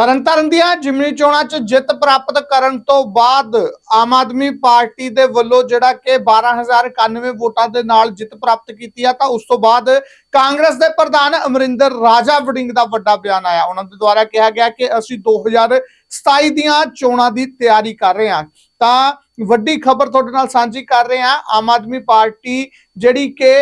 ਤਰਨਤਾਰਨ ਦੀਆਂ ਜਿਮਨੀ ਚੋਣਾਂ 'ਚ ਜਿੱਤ ਪ੍ਰਾਪਤ ਕਰਨ ਤੋਂ ਬਾਅਦ ਆਮ ਆਦਮੀ ਪਾਰਟੀ ਦੇ ਵੱਲੋਂ ਜਿਹੜਾ ਕਿ 12091 ਵੋਟਾਂ ਦੇ ਨਾਲ ਜਿੱਤ ਪ੍ਰਾਪਤ ਕੀਤੀ ਆ, ਤਾਂ ਉਸ ਤੋਂ ਬਾਅਦ ਕਾਂਗਰਸ ਦੇ ਪ੍ਰਧਾਨ ਅਮਰਿੰਦਰ ਰਾਜਾ ਵੜਿੰਗ ਦਾ ਵੱਡਾ ਬਿਆਨ ਆਇਆ। ਉਹਨਾਂ ਦੇ ਦੁਆਰਾ ਕਿਹਾ ਗਿਆ ਕਿ ਅਸੀਂ 2027 ਦੀਆਂ ਚੋਣਾਂ ਦੀ ਤਿਆਰੀ ਕਰ ਰਹੇ ਹਾਂ। ਤਾਂ ਵੱਡੀ ਖਬਰ ਤੁਹਾਡੇ ਨਾਲ ਸਾਂਝੀ ਕਰ ਰਹੇ ਹਾਂ। ਆਮ ਆਦਮੀ ਪਾਰਟੀ ਜਿਹੜੀ ਕਿ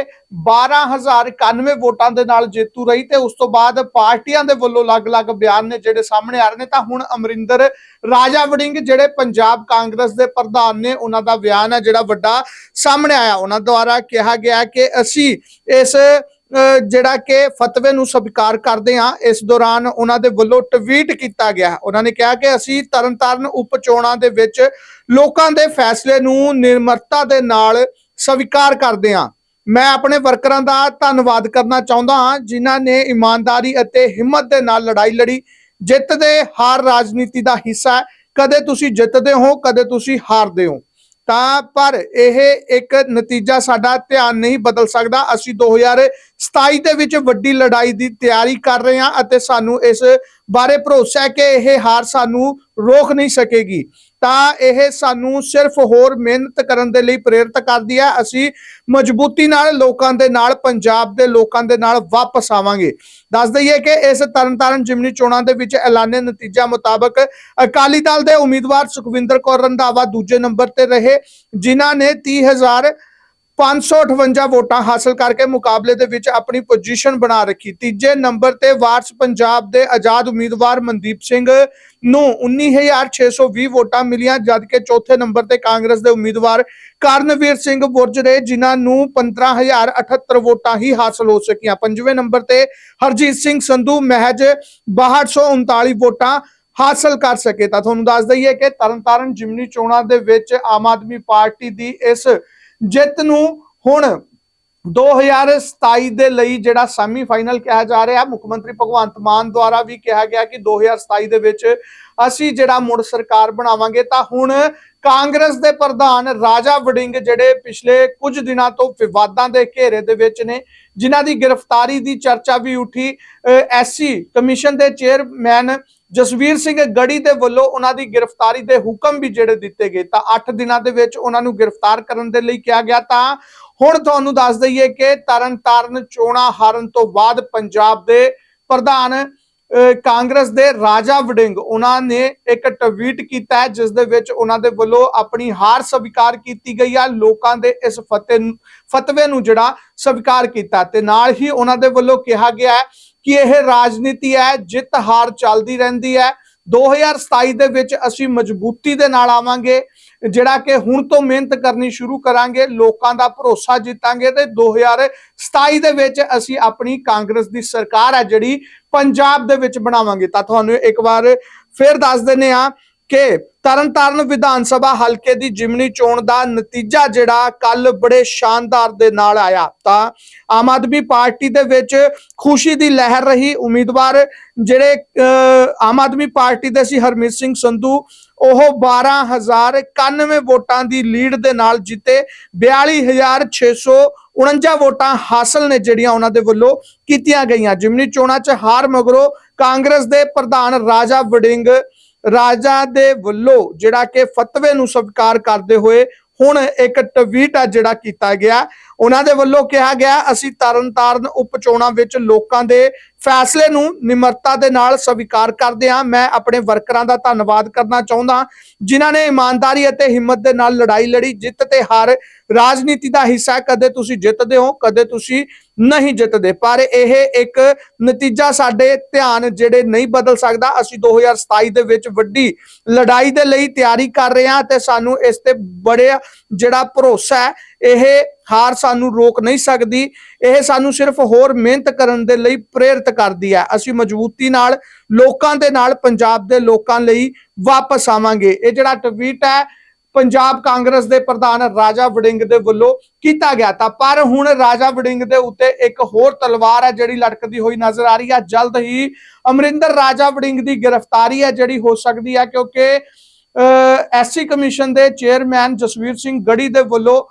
12091 ਵੋਟਾਂ ਦੇ ਨਾਲ ਜੇਤੂ ਰਹੀ ਤੇ ਉਸ ਤੋਂ ਬਾਅਦ ਪਾਰਟੀਆਂ ਦੇ ਵੱਲੋਂ ਅਲੱਗ-ਅਲੱਗ ਬਿਆਨ ਨੇ ਜਿਹੜੇ ਸਾਹਮਣੇ ਆ ਰਹੇ ਨੇ। ਤਾਂ ਹੁਣ ਅਮਰਿੰਦਰ ਰਾਜਾ ਵੜਿੰਗ ਜਿਹੜੇ ਪੰਜਾਬ ਕਾਂਗਰਸ ਦੇ ਪ੍ਰਧਾਨ ਨੇ, ਉਹਨਾਂ ਦਾ ਬਿਆਨ ਹੈ ਜਿਹੜਾ ਵੱਡਾ ਸਾਹਮਣੇ ਆਇਆ। ਉਹਨਾਂ ਦੁਆਰਾ ਕਿਹਾ ਗਿਆ ਕਿ ਅਸੀਂ ਇਸ ਜਿਹੜਾ ਕਿ ਫਤਵੇ ਨੂੰ ਸਵੀਕਾਰ ਕਰਦੇ ਹਾਂ, ਇਸ ਦੌਰਾਨ ਉਹਨਾਂ ਦੇ ਵੱਲੋਂ ਟਵੀਟ ਕੀਤਾ ਗਿਆ ਉਹਨਾਂ ਨੇ ਕਿਹਾ ਕਿ ਅਸੀਂ ਤਰਨਤਾਰਨ ਉਪ ਚੋਣਾਂ ਦੇ ਵਿੱਚ ਲੋਕਾਂ ਦੇ ਫੈਸਲੇ ਨੂੰ ਨਿਰਮਰਤਾ ਦੇ ਨਾਲ ਸਵੀਕਾਰ ਕਰਦੇ ਹਾਂ। ਮੈਂ ਆਪਣੇ ਵਰਕਰਾਂ ਦਾ ਧੰਨਵਾਦ ਕਰਨਾ ਚਾਹੁੰਦਾ ਹਾਂ, ਜਿਨ੍ਹਾਂ ਨੇ ਇਮਾਨਦਾਰੀ ਅਤੇ ਹਿੰਮਤ ਦੇ ਨਾਲ ਲੜਾਈ ਲੜੀ। ਜਿੱਤ ਦੇ ਹਾਰ ਰਾਜਨੀਤੀ ਦਾ ਹਿੱਸਾ ਹੈ। ਕਦੇ ਤੁਸੀਂ ਜਿੱਤਦੇ ਹੋ, ਕਦੇ ਤੁਸੀਂ ਹਾਰਦੇ ਹੋ। ਤਾਂ ਪਰ ਇਹ ਇੱਕ ਨਤੀਜਾ ਸਾਡਾ ਧਿਆਨ ਨਹੀਂ ਬਦਲ ਸਕਦਾ। ਅਸੀਂ 2027 ਦੇ ਵਿੱਚ ਵੱਡੀ ਲੜਾਈ ਦੀ ਤਿਆਰੀ ਕਰ ਰਹੇ ਹਾਂ ਅਤੇ ਸਾਨੂੰ ਇਸ ਬਾਰੇ ਭਰੋਸਾ ਹੈ ਕਿ ਇਹ ਹਾਰ ਸਾਨੂੰ ਰੋਕ ਨਹੀਂ ਸਕੇਗੀ। ਤਾਂ ਇਹ ਸਾਨੂੰ ਸਿਰਫ ਹੋਰ ਮਿਹਨਤ ਕਰਨ ਦੇ ਲਈ ਪ੍ਰੇਰਿਤ ਕਰਦੀ ਹੈ। ਅਸੀਂ ਮਜ਼ਬੂਤੀ ਨਾਲ ਲੋਕਾਂ ਦੇ ਨਾਲ, ਪੰਜਾਬ ਦੇ ਲੋਕਾਂ ਦੇ ਨਾਲ ਵਾਪਸ ਆਵਾਂਗੇ। ਦੱਸ ਦਈਏ ਕਿ ਇਸ ਤਰਨਤਾਰਨ ਜਿਮਨੀ ਚੋਣਾਂ ਦੇ ਵਿੱਚ ਐਲਾਨੇ ਨਤੀਜਾ ਮੁਤਾਬਕ ਅਕਾਲੀ ਦਲ ਦੇ ਉਮੀਦਵਾਰ ਸੁਖਵਿੰਦਰ ਕੌਰ ਰੰਧਾਵਾ ਦੂਜੇ ਨੰਬਰ ਤੇ ਰਹੇ, ਜਿਨ੍ਹਾਂ ਨੇ 30000 558 ਵੋਟਾਂ ਹਾਸਲ ਕਰਕੇ ਮੁਕਾਬਲੇ ਦੇ ਵਿੱਚ ਆਪਣੀ ਪੋਜੀਸ਼ਨ ਬਣਾ ਰੱਖੀ। ਤੀਜੇ ਨੰਬਰ ਤੇ ਵਾਰਸ ਪੰਜਾਬ ਦੇ ਆਜ਼ਾਦ ਉਮੀਦਵਾਰ ਮਨਦੀਪ ਸਿੰਘ ਨੂੰ 19620 ਵੋਟਾਂ ਮਿਲੀਆਂ, ਜਦਕਿ ਚੌਥੇ ਨੰਬਰ ਤੇ ਕਾਂਗਰਸ ਦੇ ਉਮੀਦਵਾਰ ਕਰਨਵੀਰ ਸਿੰਘ ਬੁਰਜ ਰਹੇ ਜਿਨ੍ਹਾਂ ਨੂੰ 15078 ਵੋਟਾਂ ਹੀ ਹਾਸਲ ਹੋ ਸਕੀਆਂ। ਪੰਜਵੇਂ ਨੰਬਰ ਤੇ ਹਰਜੀਤ ਸਿੰਘ ਸੰਧੂ ਮਹਿਜ 6239 ਵੋਟਾਂ ਹਾਸਲ ਕਰ ਸਕੇ। ਤਾਂ ਤੁਹਾਨੂੰ ਦੱਸ ਦਈਏ ਕਿ ਤਰਨਤਾਰਨ ਜਿਮਨੀ ਚੋਣਾਂ ਦੇ ਵਿੱਚ ਆਮ ਆਦਮੀ ਪਾਰਟੀ ਦੀ ਇਸ ਜਿੱਤ ਨੂੰ ਹੁਣ 2027 ਦੇ ਲਈ ਜਿਹੜਾ ਸੈਮੀ ਫਾਈਨਲ ਕਿਹਾ ਜਾ ਰਿਹਾ, ਮੁੱਖ ਮੰਤਰੀ ਭਗਵੰਤ ਮਾਨ ਦੁਆਰਾ ਵੀ ਕਿਹਾ ਗਿਆ ਕਿ 2027 ਦੇ ਵਿੱਚ ਅਸੀਂ ਜਿਹੜਾ ਮੁੜ ਸਰਕਾਰ ਬਣਾਵਾਂਗੇ, ਤਾਂ ਹੁਣ ਕਾਂਗਰਸ ਦੇ ਪ੍ਰਧਾਨ ਰਾਜਾ ਵੜਿੰਗ ਜਿਹੜੇ ਪਿਛਲੇ ਕੁਝ ਦਿਨਾਂ ਤੋਂ ਵਿਵਾਦਾਂ ਦੇ ਘੇਰੇ ਦੇ ਵਿੱਚ ਨੇ, ਜਿਨ੍ਹਾਂ ਦੀ ਗ੍ਰਿਫਤਾਰੀ ਦੀ ਚਰਚਾ ਵੀ ਉੱਠੀ ਐਸਸੀ ਕਮਿਸ਼ਨ ਦੇ ਚੇਅਰਮੈਨ ਜਸਵੀਰ ਸਿੰਘ ਗੜੀ ਦੇ ਵੱਲੋਂ ਉਹਨਾਂ ਦੀ ਗ੍ਰਿਫਤਾਰੀ ਦੇ ਹੁਕਮ ਵੀ ਜਿਹੜੇ ਦਿੱਤੇ ਗਏ ਤਾਂ 8 ਦਿਨਾਂ ਦੇ ਵਿੱਚ ਉਹਨਾਂ ਨੂੰ ਗ੍ਰਿਫਤਾਰ ਕਰਨ ਦੇ ਲਈ ਕਿਹਾ ਗਿਆ। ਤਾਂ ਹੁਣ ਤੁਹਾਨੂੰ ਦੱਸ ਦਈਏ ਕਿ ਤਰਨਤਾਰਨ ਚੋਣਾਂ ਹਾਰਨ ਤੋਂ ਬਾਅਦ ਪੰਜਾਬ ਦੇ ਪ੍ਰਧਾਨ ਅਹ, ਕਾਂਗਰਸ ਦੇ ਰਾਜਾ ਵਡਿੰਗ ਉਹਨਾਂ ਨੇ ਇੱਕ ਟਵੀਟ ਕੀਤਾ ਹੈ ਜਿਸ ਦੇ ਵਿੱਚ ਉਹਨਾਂ ਦੇ ਵੱਲੋਂ ਆਪਣੀ ਹਾਰ ਸਵੀਕਾਰ ਕੀਤੀ ਗਈ ਹੈ ਲੋਕਾਂ ਦੇ ਇਸ ਫਤਿਹ ਫਤਵੇ ਨੂੰ ਜਿਹੜਾ ਸਵੀਕਾਰ ਕੀਤਾ। ਤੇ ਨਾਲ ਹੀ ਉਹਨਾਂ ਦੇ ਵੱਲੋਂ ਕਿਹਾ ਗਿਆ ਹੈ ਕਿ ਇਹ ਰਾਜਨੀਤੀ ਹੈ, ਜਿੱਤ ਹਾਰ ਚੱਲਦੀ ਰਹਿੰਦੀ ਹੈ। 2027 ਦੇ ਵਿੱਚ ਅਸੀਂ ਮਜ਼ਬੂਤੀ ਦੇ ਨਾਲ ਆਵਾਂਗੇ, ਜਿਹੜਾ ਕਿ ਹੁਣ ਤੋਂ ਮਿਹਨਤ ਕਰਨੀ ਸ਼ੁਰੂ ਕਰਾਂਗੇ, ਲੋਕਾਂ ਦਾ ਭਰੋਸਾ ਜਿੱਤਾਂਗੇ ਤੇ 2027 ਦੇ ਵਿੱਚ ਅਸੀਂ ਆਪਣੀ ਕਾਂਗਰਸ ਦੀ ਸਰਕਾਰ ਹੈ ਜਿਹੜੀ ਪੰਜਾਬ ਦੇ ਵਿੱਚ ਬਣਾਵਾਂਗੇ। ਤਾਂ ਤੁਹਾਨੂੰ ਇੱਕ ਵਾਰ ਫਿਰ ਦੱਸ ਦਿੰਨੇ ਆ ਕਿ ਤਰਨਤਾਰਨ ਵਿਧਾਨ ਸਭਾ ਹਲਕੇ ਦੀ ਜਿਮਨੀ ਚੋਣ ਦਾ ਨਤੀਜਾ ਜਿਹੜਾ ਕੱਲ ਬੜੇ ਸ਼ਾਨਦਾਰ ਦੇ ਨਾਲ ਆਇਆ। ਤਾਂ ਆਮ ਆਦਮੀ ਪਾਰਟੀ ਦੇ ਵਿੱਚ ਖੁਸ਼ੀ ਦੀ ਲਹਿਰ ਰਹੀ। ਉਮੀਦਵਾਰ ਜਿਹੜੇ ਆਮ ਆਦਮੀ ਪਾਰਟੀ ਦੇ ਸੀ ਹਰਮੀਤ ਸਿੰਘ ਸੰਧੂ, ਉਹ 12091 ਵੋਟਾਂ ਦੀ ਲੀਡ ਦੇ ਨਾਲ ਜਿੱਤੇ। 42649 ਵੋਟਾਂ ਹਾਸਲ ਨੇ ਜਿਹੜੀਆਂ ਉਹਨਾਂ ਦੇ ਵੱਲੋਂ ਕੀਤੀਆਂ ਗਈਆਂ। ਜਿਮਨੀ ਚੋਣਾਂ 'ਚ ਹਾਰ ਮਗਰੋਂ ਕਾਂਗਰਸ ਦੇ ਪ੍ਰਧਾਨ ਰਾਜਾ ਵੜਿੰਗ ਰਾਜਾ ਦੇ ਵੱਲੋਂ ਜਿਹੜਾ ਕਿ ਫਤਵੇ ਨੂੰ ਸਵੀਕਾਰ ਕਰਦੇ ਹੋਏ ਹੁਣ ਇੱਕ ਟਵੀਟ ਆ ਜਿਹੜਾ ਕੀਤਾ ਗਿਆ। ਉਹਨਾਂ ਦੇ ਵੱਲੋਂ ਕਿਹਾ ਗਿਆ, ਅਸੀਂ ਤਰਨਤਾਰਨ ਉਪ ਚੋਣਾਂ ਵਿੱਚ ਲੋਕਾਂ ਦੇ ਫੈਸਲੇ ਨੂੰ ਨਿਮਰਤਾ ਦੇ ਨਾਲ ਸਵੀਕਾਰ ਕਰਦੇ ਹਾਂ। ਮੈਂ ਆਪਣੇ ਵਰਕਰਾਂ ਦਾ ਧੰਨਵਾਦ ਕਰਨਾ ਚਾਹੁੰਦਾ ਜਿਨ੍ਹਾਂ ਨੇ ਇਮਾਨਦਾਰੀ ਅਤੇ ਹਿੰਮਤ ਦੇ ਨਾਲ ਲੜਾਈ ਲੜੀ, ਜਿੱਤ ਤੇ ਹਾਰ ਰਾਜਨੀਤੀ ਦਾ ਹਿੱਸਾ ਕਦੇ ਤੁਸੀਂ ਜਿੱਤਦੇ ਹੋ, ਕਦੇ ਤੁਸੀਂ ਨਹੀਂ ਜਿੱਤਦੇ। ਪਰ ਇਹ ਇੱਕ ਨਤੀਜਾ ਸਾਡੇ ਧਿਆਨ ਜਿਹੜੇ ਨਹੀਂ ਬਦਲ ਸਕਦਾ, ਅਸੀਂ 2027 ਦੇ ਵਿੱਚ ਵੱਡੀ ਲੜਾਈ ਦੇ ਲਈ ਤਿਆਰੀ ਕਰ ਰਹੇ ਹਾਂ ਤੇ ਸਾਨੂੰ ਇਸ ਤੇ ਬੜੇ ਜਿਹੜਾ ਭਰੋਸਾ ਹੈ, ਇਹ ਹਾਰ ਸਾਨੂੰ ਰੋਕ ਨਹੀਂ ਸਕਦੀ। ਇਹ ਸਾਨੂੰ ਸਿਰਫ ਹੋਰ ਮਿਹਨਤ ਕਰਨ ਦੇ ਲਈ ਪ੍ਰੇਰਿਤ ਕਰਦੀ ਹੈ। ਅਸੀਂ ਮਜ਼ਬੂਤੀ ਨਾਲ, ਲੋਕਾਂ ਦੇ ਨਾਲ, ਪੰਜਾਬ ਦੇ ਲੋਕਾਂ ਲਈ ਵਾਪਸ ਆਵਾਂਗੇ। ਇਹ ਜਿਹੜਾ ਟਵੀਟ ਹੈ ਪੰਜਾਬ ਕਾਂਗਰਸ ਦੇ ਪ੍ਰਧਾਨ ਰਾਜਾ ਵੜਿੰਗ ਦੇ ਵੱਲੋਂ ਕੀਤਾ ਗਿਆ ਤਾਂ ਪਰ ਹੁਣ ਰਾਜਾ ਵੜਿੰਗ ਦੇ ਉੱਤੇ ਇੱਕ ਹੋਰ ਤਲਵਾਰ ਹੈ ਜਿਹੜੀ ਲਟਕਦੀ ਹੋਈ ਨਜ਼ਰ ਆ ਰਹੀ ਹੈ। ਜਲਦ ਹੀ ਅਮਰਿੰਦਰ ਰਾਜਾ ਵੜਿੰਗ ਦੀ ਗ੍ਰਿਫਤਾਰੀ ਹੈ ਜਿਹੜੀ ਹੋ ਸਕਦੀ ਹੈ ਕਿਉਂਕਿ ਐਸਸੀ ਕਮਿਸ਼ਨ ਦੇ ਚੇਅਰਮੈਨ ਜਸਵੀਰ ਸਿੰਘ ਗੜੀ ਦੇ ਵੱਲੋਂ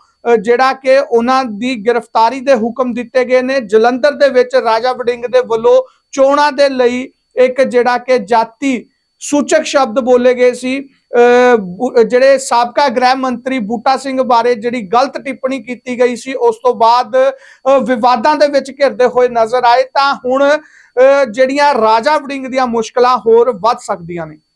ਜਿਹੜਾ ਕਿ ਉਹਨਾਂ ਦੀ ਗ੍ਰਿਫਤਾਰੀ ਦੇ ਹੁਕਮ ਦਿੱਤੇ ਗਏ ਨੇ। ਜਲੰਧਰ ਦੇ ਵਿੱਚ ਰਾਜਾ ਵੜਿੰਗ ਦੇ ਵੱਲੋਂ ਚੋਣਾਂ ਦੇ ਲਈ ਇੱਕ ਜਿਹੜਾ ਕਿ ਜਾਤੀ ਸੂਚਕ ਸ਼ਬਦ ਬੋਲੇ ਗਏ ਸੀ। ਜਿਹੜੇ ਸਾਬਕਾ ਗ੍ਰਹਿ ਮੰਤਰੀ ਬੂਟਾ ਸਿੰਘ ਬਾਰੇ ਜਿਹੜੀ ਗਲਤ ਟਿੱਪਣੀ ਕੀਤੀ ਗਈ ਸੀ ਉਸ ਤੋਂ ਬਾਅਦ ਵਿਵਾਦਾਂ ਦੇ ਵਿੱਚ ਘਿਰਦੇ ਹੋਏ ਨਜ਼ਰ ਆਏ ਤਾਂ ਹੁਣ ਅਹ, ਜਿਹੜੀਆਂ ਰਾਜਾ ਵੜਿੰਗ ਦੀਆਂ ਮੁਸ਼ਕਲਾਂ ਹੋਰ ਵੱਧ ਸਕਦੀਆਂ ਨੇ।